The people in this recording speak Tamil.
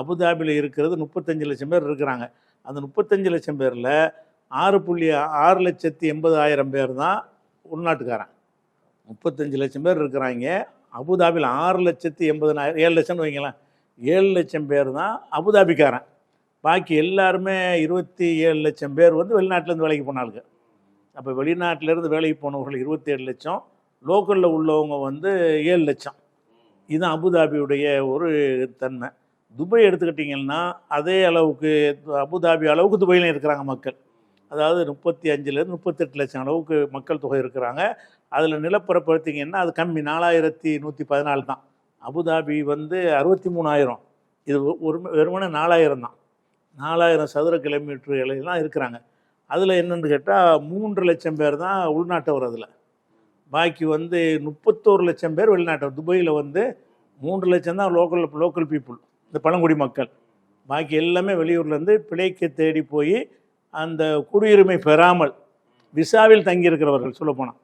அபுதாபியில் இருக்கிறது முப்பத்தஞ்சு லட்சம் பேர் இருக்கிறாங்க. அந்த முப்பத்தஞ்சு லட்சம் பேரில் ஆறு புள்ளி ஆறு லட்சத்தி எண்பதாயிரம் பேர் தான் உள்நாட்டுக்காரன். முப்பத்தஞ்சு லட்சம் பேர் இருக்கிறாங்க. அபுதாபியில் ஆறு லட்சத்தி எண்பதனாயிரம் ஏழு லட்சம்னு வைங்களேன். ஏழு லட்சம் பேர் தான் அபுதாபிக்காரன். பாக்கி எல்லாருமே இருபத்தி ஏழு லட்சம் பேர் வந்து வெளிநாட்டிலேருந்து வேலைக்கு போனாளுங்க அப்போ வெளிநாட்டிலேருந்து வேலைக்கு போனவர்கள் இருபத்தி ஏழு லட்சம். லோக்கலில் உள்ளவங்க வந்து ஏழு லட்சம். இதுதான் அபுதாபியுடைய ஒரு தன்மை. துபாய் எடுத்துக்கிட்டிங்கன்னா அதே அளவுக்கு அபுதாபி அளவுக்கு துபாயிலும் இருக்கிறாங்க மக்கள். அதாவது முப்பத்தி அஞ்சுலேருந்து முப்பத்தெட்டு லட்சம் அளவுக்கு மக்கள் தொகை இருக்கிறாங்க. அதில் நிலப்பரப்பு எடுத்திங்கன்னா அது கம்மி. நாலாயிரத்தி நூற்றி பதினாலு தான். அபுதாபி வந்து அறுபத்தி மூணாயிரம் இது ஒரு வெறுமனே நாலாயிரம் தான். நாலாயிரம் சதுர கிலோமீட்டர் இலையெல்லாம் இருக்கிறாங்க. அதில் என்னென்னு கேட்டால் மூன்று லட்சம் பேர் தான் உள்நாட்டவர் அதில். பாக்கி வந்து முப்பத்தோரு லட்சம் பேர் வெளிநாட்டவர். துபாயில் வந்து மூன்று லட்சம் தான் லோக்கல் லோக்கல் பீப்புள். இந்த பழங்குடி மக்கள். பாக்கி எல்லாமே வெளியூர்லேருந்து பிழைக்க தேடி போய் அந்த குடியுரிமை பெறாமல் விசாவில் தங்கியிருக்கிறவர்கள் சொல்லப்போனால்